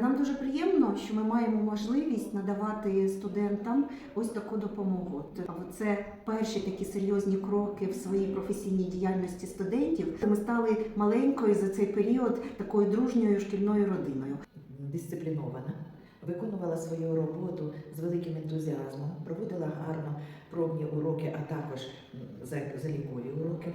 Нам дуже приємно, що ми маємо можливість надавати студентам ось таку допомогу. Це перші такі серйозні кроки в своїй професійній діяльності студентів. Ми стали маленькою за цей період такою дружньою шкільною родиною. дисциплінована, виконувала свою роботу з великим ентузіазмом, проводила гарно пробні уроки, а також за- залікові уроки.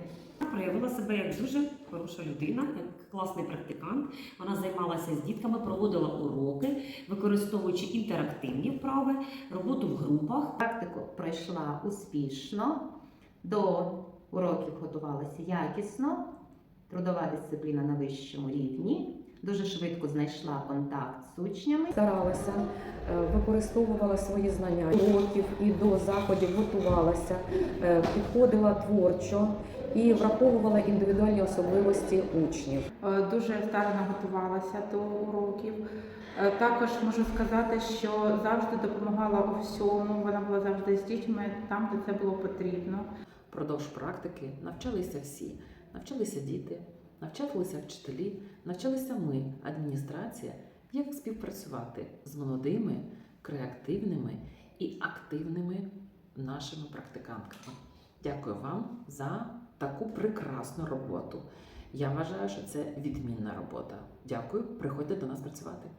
проявила себе як дуже хороша людина, як класний практикант. Вона займалася з дітками, проводила уроки, використовуючи інтерактивні вправи, роботу в групах. Практику пройшла успішно, до уроків готувалася якісно, трудова дисципліна на вищому рівні. Дуже швидко знайшла контакт з учнями. старалася, е, використовувала свої знання уроків і до заходів готувалася, е, підходила творчо і враховувала індивідуальні особливості учнів. Е, Дуже старанно готувалася до уроків. Також можу сказати, що завжди допомагала у всьому. Вона була завжди з дітьми там, де це було потрібно. Впродовж практики навчалися всі, навчалися діти, навчалися вчителі, навчалися ми, адміністрація, як співпрацювати з молодими, креативними і активними нашими практикантками. Дякую вам за таку прекрасну роботу. Я вважаю, що це відмінна робота. Дякую, приходьте до нас працювати.